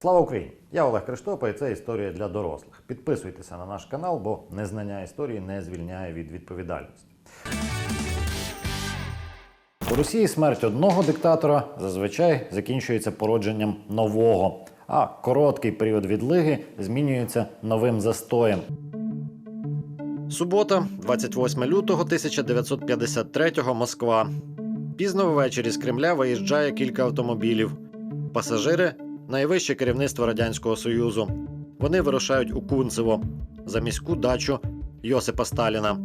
Слава Україні! Я Олег Криштопа і це історія для дорослих. Підписуйтеся на наш канал, бо незнання історії не звільняє від відповідальності. У Росії смерть одного диктатора зазвичай закінчується породженням нового, а короткий період відлиги змінюється новим застоєм. Субота, 28 лютого 1953 Москва. Пізно ввечері з Кремля виїжджає кілька автомобілів. Пасажири найвище керівництво Радянського Союзу. Вони вирушають у Кунцево за міську дачу Йосипа Сталіна.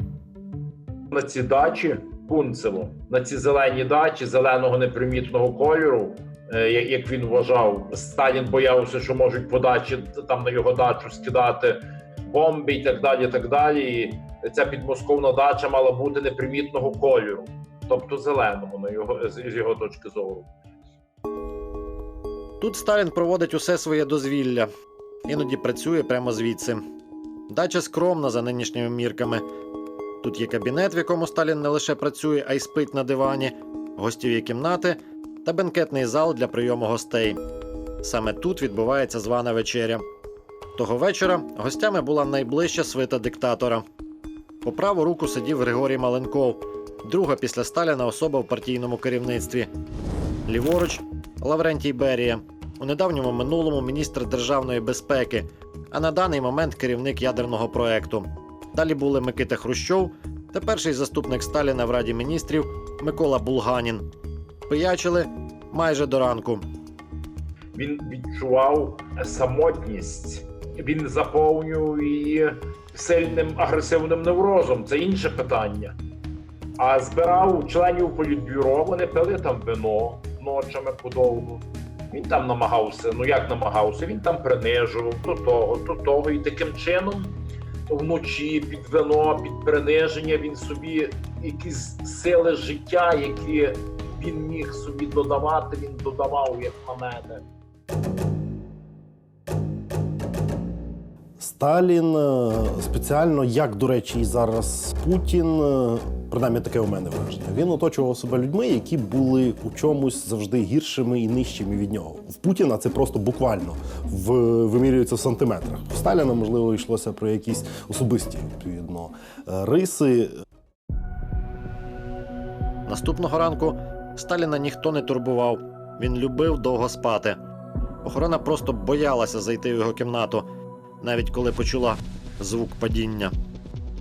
на ці дачі Кунцево, на ці зелені дачі зеленого непримітного кольору, е, як він вважав, Сталін боявся, що можуть по дачі там на його дачу скидати бомби і так далі. так далі. І ця підмосковна дача мала бути непримітного кольору, тобто зеленого, на його з його точки зору. Тут Сталін проводить усе своє дозвілля, іноді працює прямо звідси. Дача скромна за нинішніми мірками. Тут є кабінет, в якому Сталін не лише працює, а й спить на дивані, гостєві кімнати та бенкетний зал для прийому гостей. Саме тут відбувається звана вечеря. Того вечора гостями була найближча свита диктатора. По праву руку сидів Григорій Маленков, друга після Сталіна особа в партійному керівництві. Ліворуч Лаврентій Берія, у недавньому минулому міністр державної безпеки, а на даний момент керівник ядерного проекту. Далі були Микита Хрущов та перший заступник Сталіна в Раді міністрів Микола Булганін. Пиячили майже до ранку. Він відчував самотність, він заповнював її сильним агресивним неврозом. Це інше питання. А збирав членів політбюро, вони пили там вино ночами подовго. Він там намагався, ну як намагався, він там принижував до того, то того. І таким чином вночі під вино, під приниження він собі якісь сили життя, які він міг собі додавати, він додавав, як на мене. Сталін е, спеціально, як до речі, і зараз Путін, е, принаймні таке у мене враження. Він оточував себе людьми, які були у чомусь завжди гіршими і нижчими від нього. В Путіна це просто буквально в, вимірюється в сантиметрах. У Сталіна, можливо, йшлося про якісь особисті відповідно е, риси. Наступного ранку Сталіна ніхто не турбував. Він любив довго спати. Охорона просто боялася зайти в його кімнату, навіть коли почула звук падіння.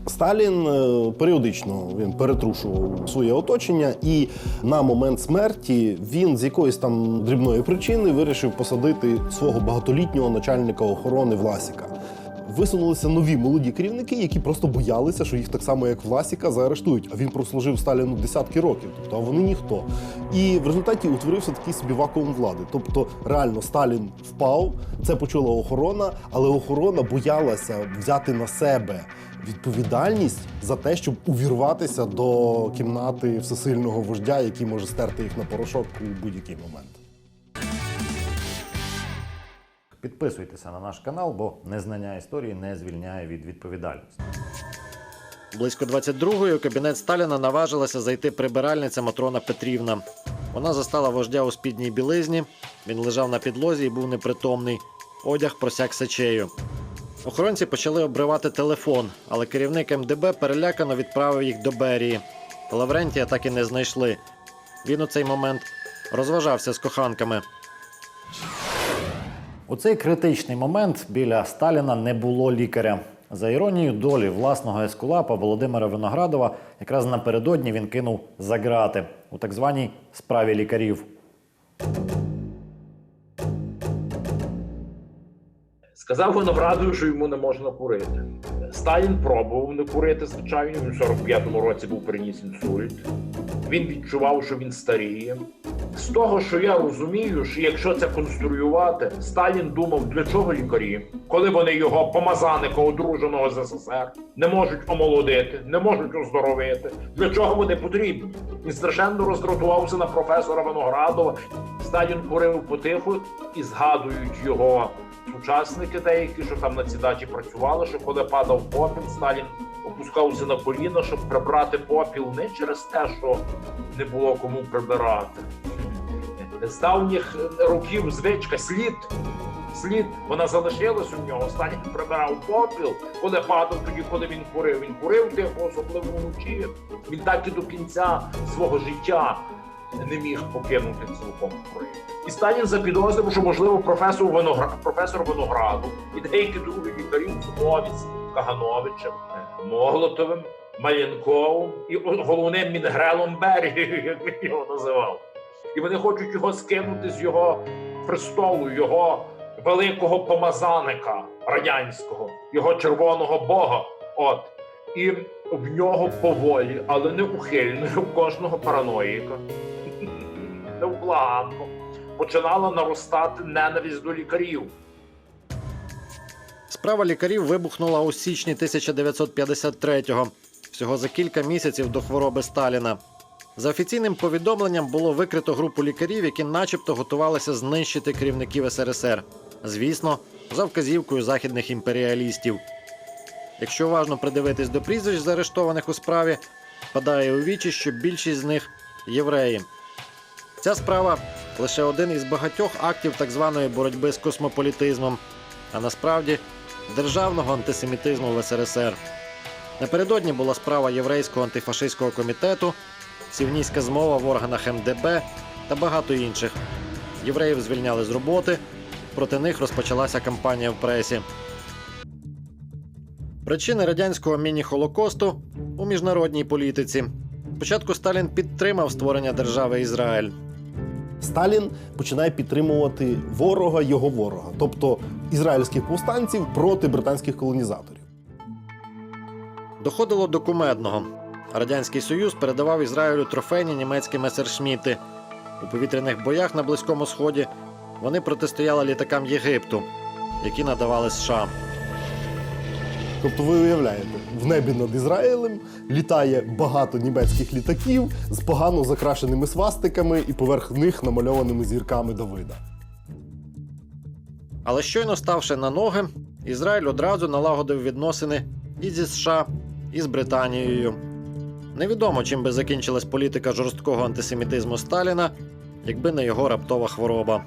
Сталін е, періодично він перетрушував своє оточення, і на момент смерті він з якоїсь там дрібної причини вирішив посадити свого багатолітнього начальника охорони Власіка. Висунулися нові молоді керівники, які просто боялися, що їх так само, як Власіка, заарештують. А він прослужив Сталіну десятки років, тобто а вони ніхто. І в результаті утворився такий собі вакуум влади. Тобто, реально Сталін впав, це почула охорона, але охорона боялася взяти на себе відповідальність за те, щоб увірватися до кімнати всесильного вождя, який може стерти їх на порошок у будь-який момент. Підписуйтеся на наш канал, бо незнання історії не звільняє від відповідальності. Близько 22-ї у кабінет Сталіна наважилася зайти прибиральниця Матрона Петрівна. Вона застала вождя у спідній білизні. Він лежав на підлозі і був непритомний. Одяг просяк сечею. Охоронці почали обривати телефон, але керівник МДБ перелякано відправив їх до Берії. Лаврентія так і не знайшли. Він у цей момент розважався з коханками. У цей критичний момент біля Сталіна не було лікаря. За іронією долі власного ескулапа Володимира Виноградова, якраз напередодні він кинув за грати у так званій справі лікарів. Сказав Виноградові, що йому не можна курити. Сталін пробував не курити, звичайно. Він в 45-му році був приніс інсульт. Він відчував, що він старіє. З того, що я розумію, що якщо це конструювати, Сталін думав, для чого лікарі, коли вони його помазаника, одруженого з СССР, не можуть омолодити, не можуть оздоровити. Для чого вони потрібні? Він страшенно роздратувався на професора Виноградова. Сталін курив потиху і згадують його сучасники деякі, що там на цій дачі працювали, що коли падав попіл, Сталін опускався на коліна, щоб прибрати попіл не через те, що не було кому прибирати. З давніх років звичка слід слід. Вона залишилась у нього. Сталін прибирав попіл, коли падав тоді, коли він курив. Він курив тихо, особливо вночі. Він так і до кінця свого життя не міг покинути цілком курити. І Сталін запідозрив, що можливо професор Виноград, професор Винограду і деякі другі лікарі Зумовець, Кагановичем, Моглотовим, Малянковим і головним Мінгрелом Берією, як він його називав. І вони хочуть його скинути з його престолу, його великого помазаника радянського, його червоного бога. От. І в нього поволі, але не ухильно, у кожного параноїка, невблаганно починала наростати ненависть до лікарів. Справа лікарів вибухнула у січні 1953-го, всього за кілька місяців до хвороби Сталіна. За офіційним повідомленням було викрито групу лікарів, які начебто готувалися знищити керівників СРСР. Звісно, за вказівкою західних імперіалістів. Якщо уважно придивитись до прізвищ заарештованих у справі, падає у вічі, що більшість з них євреї. Ця справа лише один із багатьох актів так званої боротьби з космополітизмом, а насправді державного антисемітизму в СРСР. Напередодні була справа єврейського антифашистського комітету, сівнійська змова в органах МДБ та багато інших. Євреїв звільняли з роботи, проти них розпочалася кампанія в пресі. Причини радянського міні-холокосту у міжнародній політиці. Спочатку Сталін підтримав створення держави Ізраїль. Сталін починає підтримувати ворога його ворога, тобто ізраїльських повстанців проти британських колонізаторів. Доходило до кумедного. Радянський Союз передавав Ізраїлю трофейні німецькі месершміти. У повітряних боях на Близькому Сході вони протистояли літакам Єгипту, які надавали США. Тобто, ви уявляєте, в небі над Ізраїлем літає багато німецьких літаків з погано закрашеними свастиками і поверх них намальованими зірками Давида. Але щойно ставши на ноги, Ізраїль одразу налагодив відносини і зі США, і з Британією. Невідомо, чим би закінчилась політика жорсткого антисемітизму Сталіна, якби не його раптова хвороба.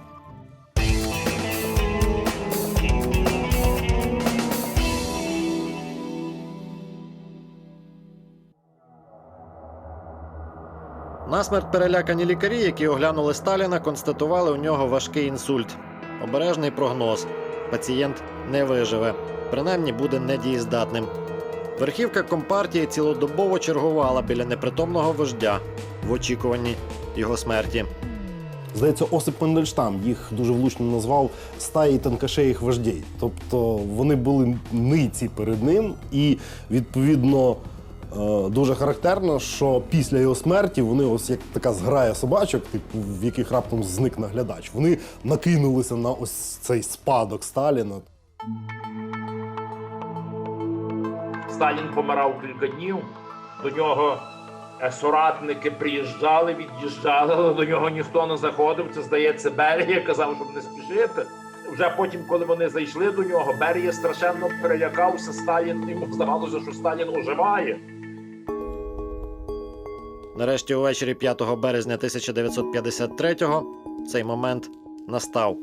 Насмерть перелякані лікарі, які оглянули Сталіна, констатували у нього важкий інсульт. Обережний прогноз. Пацієнт не виживе, принаймні буде недієздатним. Верхівка компартії цілодобово чергувала біля непритомного вождя в очікуванні його смерті. Здається, Осип Мендельштам їх дуже влучно назвав стаї танкашеїх вождей. Тобто вони були ниці перед ним, і відповідно дуже характерно, що після його смерті вони ось як така зграя собачок, типу, в яких раптом зник наглядач. Вони накинулися на ось цей спадок Сталіна. Сталін помирав кілька днів. До нього е, соратники приїжджали, від'їжджали, але до нього ніхто не заходив. Це здається, Берія казав, щоб не спішити. Вже потім, коли вони зайшли до нього, Берія страшенно перелякався. Сталін йому здавалося, що Сталін оживає. Нарешті, увечері 5 березня 1953-го цей момент настав.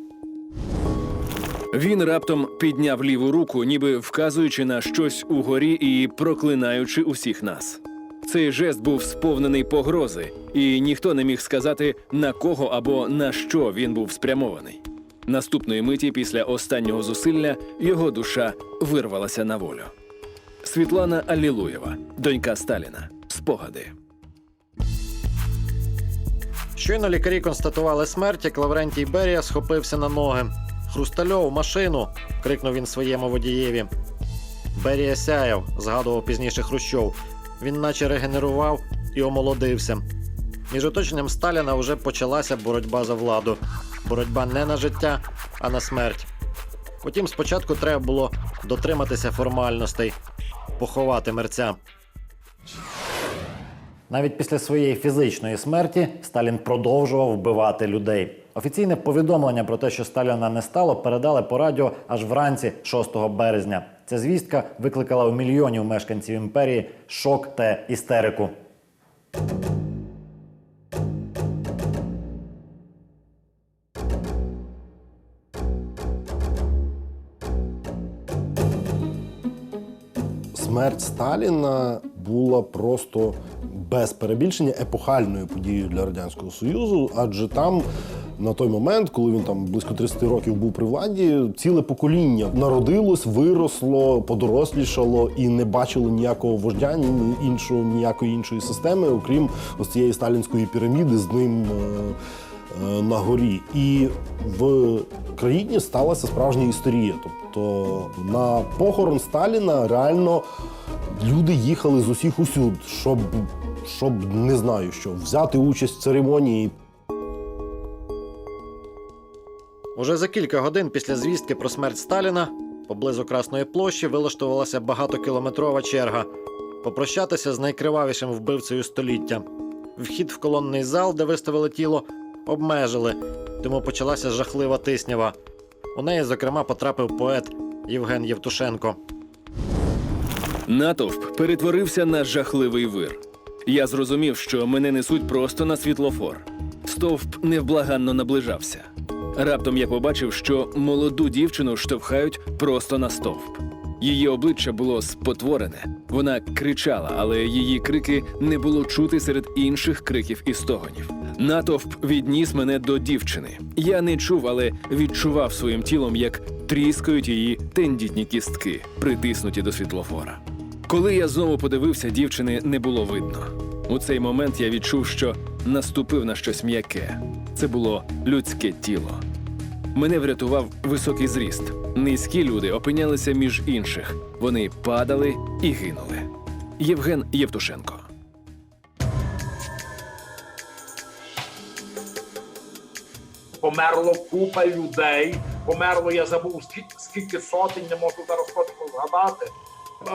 Він раптом підняв ліву руку, ніби вказуючи на щось угорі і проклинаючи усіх нас. Цей жест був сповнений погрози, і ніхто не міг сказати, на кого або на що він був спрямований. Наступної миті, після останнього зусилля, його душа вирвалася на волю. Світлана Алілуєва, донька Сталіна. Спогади. Щойно лікарі констатували смерть, як Лаврентій Берія схопився на ноги. Хрустальов, машину! крикнув він своєму водієві. Берія сяяв, згадував пізніше Хрущов. Він наче регенерував і омолодився. Між оточенням Сталіна вже почалася боротьба за владу. Боротьба не на життя, а на смерть. Потім спочатку треба було дотриматися формальностей, поховати мерця. Навіть після своєї фізичної смерті Сталін продовжував вбивати людей. Офіційне повідомлення про те, що Сталіна не стало, передали по радіо аж вранці 6 березня. Ця звістка викликала у мільйонів мешканців імперії шок та істерику. Смерть Сталіна була просто без перебільшення епохальною подією для радянського союзу, адже там. На той момент, коли він там близько 30 років був при владі, ціле покоління народилось, виросло, подорослішало і не бачило ніякого вождя, ні іншого, ніякої іншої системи, окрім ось цієї сталінської піраміди з ним е, е, на горі. І в країні сталася справжня історія. Тобто на похорон Сталіна реально люди їхали з усіх усюд, щоб, щоб не знаю що, взяти участь в церемонії. Уже за кілька годин після звістки про смерть Сталіна поблизу Красної площі вилаштувалася багатокілометрова черга попрощатися з найкривавішим вбивцею століття. Вхід в колонний зал, де виставили тіло, обмежили, тому почалася жахлива тиснява. У неї, зокрема, потрапив поет Євген Євтушенко. Натовп перетворився на жахливий вир. Я зрозумів, що мене несуть просто на світлофор. Стовп невблаганно наближався. Раптом я побачив, що молоду дівчину штовхають просто на стовп. Її обличчя було спотворене. Вона кричала, але її крики не було чути серед інших криків і стогонів. Натовп відніс мене до дівчини. Я не чув, але відчував своїм тілом, як тріскають її тендітні кістки, притиснуті до світлофора. Коли я знову подивився, дівчини не було видно. У цей момент я відчув, що наступив на щось м'яке. Це було людське тіло. Мене врятував високий зріст. Низькі люди опинялися між інших. Вони падали і гинули. Євген Євтушенко. Померло купа людей. Померло, я забув скільки, скільки сотень, не можу зараз точно згадати.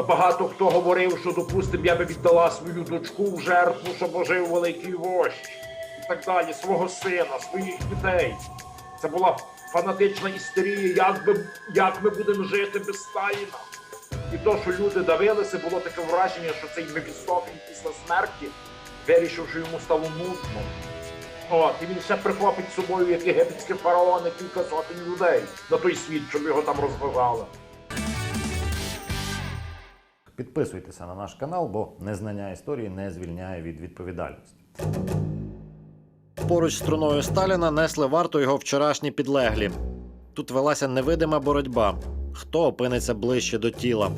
Багато хто говорив, що, допустим, я би віддала свою дочку в жертву, щоб ожив великий вождь. І так далі, свого сина, своїх дітей. Це була фанатична істерія, як, би, як ми будемо жити без Сталіна. І то, що люди давилися, було таке враження, що цей Мефістофель після смерті вирішив, що йому стало нудно. От, і він ще прихопить з собою, як єгипетські фараони, кілька сотень людей на той світ, щоб його там розважали. Підписуйтеся на наш канал, бо незнання історії не звільняє від відповідальності. Поруч з труною Сталіна несли варту його вчорашні підлеглі. Тут велася невидима боротьба. Хто опиниться ближче до тіла?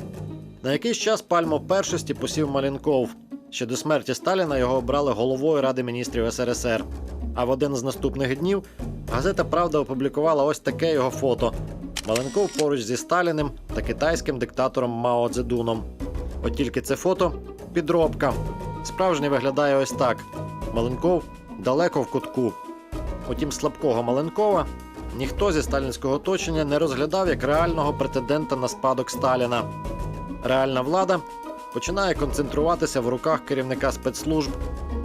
На якийсь час пальму першості посів Малінков. Ще до смерті Сталіна його обрали головою Ради міністрів СРСР. А в один з наступних днів газета Правда опублікувала ось таке його фото. Маленков поруч зі Сталіним та китайським диктатором Мао Цзедуном. От тільки це фото підробка. Справжнє виглядає ось так: Маленков далеко в кутку. Утім, слабкого Маленкова ніхто зі сталінського оточення не розглядав як реального претендента на спадок Сталіна. Реальна влада починає концентруватися в руках керівника спецслужб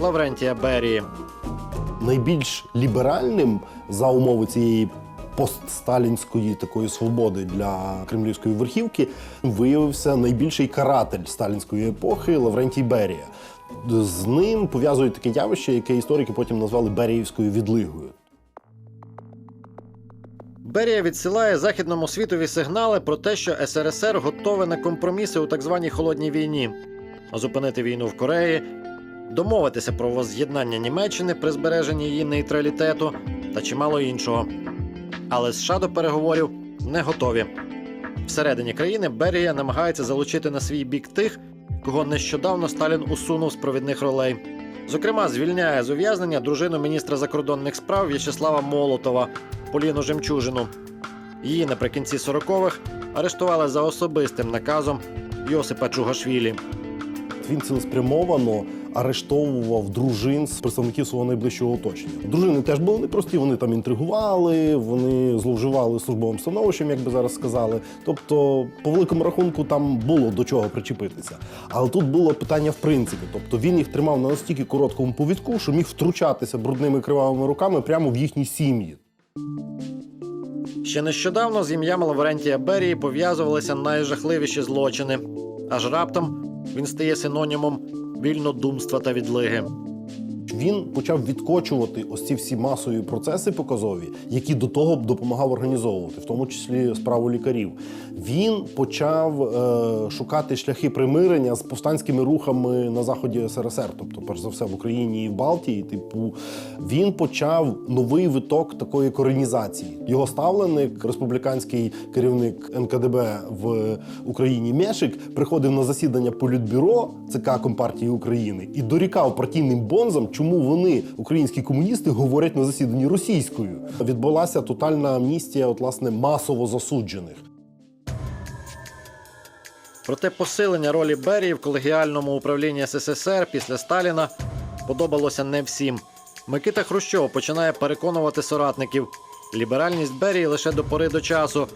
Лаврентія Берії. Найбільш ліберальним за умови цієї постсталінської такої свободи для кремлівської верхівки виявився найбільший каратель сталінської епохи Лаврентій Берія. З ним пов'язують таке явище, яке історики потім назвали Беріївською відлигою. Берія відсилає західному світові сигнали про те, що СРСР готове на компроміси у так званій холодній війні, зупинити війну в Кореї, домовитися про воз'єднання Німеччини при збереженні її нейтралітету та чимало іншого. Але США до переговорів не готові. Всередині країни Берія намагається залучити на свій бік тих, кого нещодавно Сталін усунув з провідних ролей. Зокрема, звільняє з ув'язнення дружину міністра закордонних справ В'ячеслава Молотова Поліну Жемчужину. Її наприкінці 40-х арештували за особистим наказом Йосипа Чугашвілі. Він цілеспрямовано арештовував дружин з представників свого найближчого оточення. Дружини теж були непрості, вони там інтригували, вони зловживали службовим становищем, як би зараз сказали. Тобто, по великому рахунку, там було до чого причепитися. Але тут було питання в принципі. Тобто він їх тримав на настільки короткому повідку, що міг втручатися брудними кривавими руками прямо в їхні сім'ї. Ще нещодавно з ім'ям Лаврентія Берії пов'язувалися найжахливіші злочини. Аж раптом він стає синонімом вільнодумства та відлиги. Він почав відкочувати ось ці всі масові процеси показові, які до того допомагав організовувати, в тому числі справу лікарів. Він почав е, шукати шляхи примирення з повстанськими рухами на заході СРСР, тобто, перш за все, в Україні і в Балтії. Типу, він почав новий виток такої коренізації. Його ставленик, республіканський керівник НКДБ в Україні Мешик, приходив на засідання політбюро ЦК Компартії України і дорікав партійним бонзам, чому вони, українські комуністи, говорять на засіданні російською. Відбулася тотальна амністія, от власне масово засуджених. Проте посилення ролі Берії в колегіальному управлінні СССР після Сталіна подобалося не всім. Микита Хрущов починає переконувати соратників. Ліберальність Берії лише до пори до часу.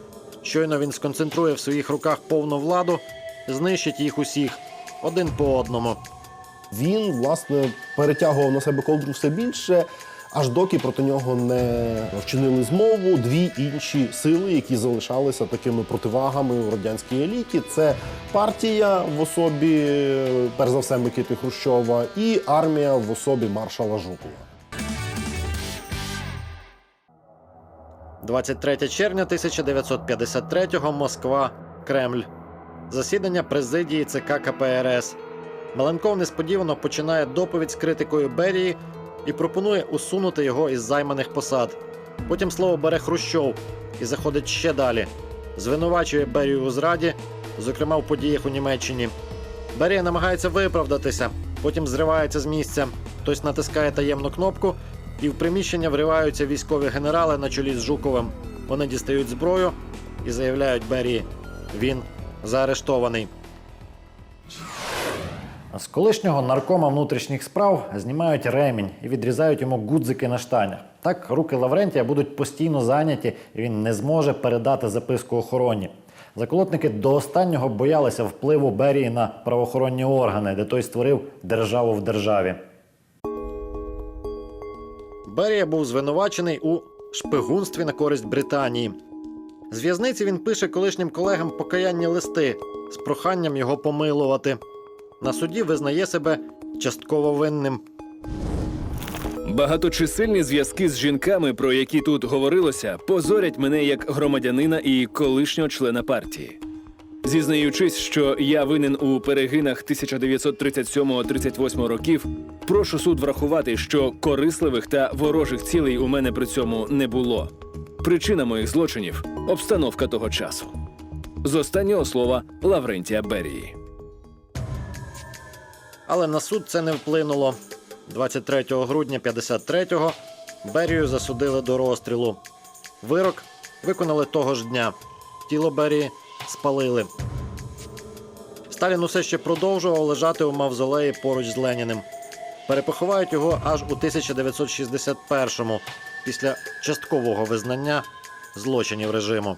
Щойно він сконцентрує в своїх руках повну владу, знищить їх усіх один по одному. Він власне перетягував на себе ковдру все більше, аж доки проти нього не вчинили змову дві інші сили, які залишалися такими противагами в радянській еліті. Це партія в особі, перш за все, Микити Хрущова, і армія в особі маршала Жукова. 23 червня 1953-го Москва, Кремль. Засідання президії ЦК КПРС. Маленков несподівано починає доповідь з критикою Берії і пропонує усунути його із займаних посад. Потім слово бере Хрущов і заходить ще далі. Звинувачує Берію у зраді, зокрема в подіях у Німеччині. Берія намагається виправдатися, потім зривається з місця. Хтось натискає таємну кнопку, і в приміщення вриваються військові генерали на чолі з Жуковим. Вони дістають зброю і заявляють Берії: він заарештований. З колишнього наркома внутрішніх справ знімають ремінь і відрізають йому гудзики на штанях. Так руки Лаврентія будуть постійно зайняті, і він не зможе передати записку охороні. Заколотники до останнього боялися впливу Берії на правоохоронні органи, де той створив державу в державі. Берія був звинувачений у шпигунстві на користь Британії. З в'язниці він пише колишнім колегам покаянні листи з проханням його помилувати. На суді визнає себе частково винним. Багаточисельні зв'язки з жінками, про які тут говорилося, позорять мене як громадянина і колишнього члена партії. Зізнаючись, що я винен у перегинах 1937-38 років, прошу суд врахувати, що корисливих та ворожих цілей у мене при цьому не було. Причина моїх злочинів обстановка того часу. З останнього слова Лаврентія Берії. Але на суд це не вплинуло. 23 грудня 53-го Берію засудили до розстрілу. Вирок виконали того ж дня. Тіло Берії спалили. Сталін усе ще продовжував лежати у мавзолеї поруч з Леніним. Перепоховають його аж у 1961-му, після часткового визнання злочинів режиму.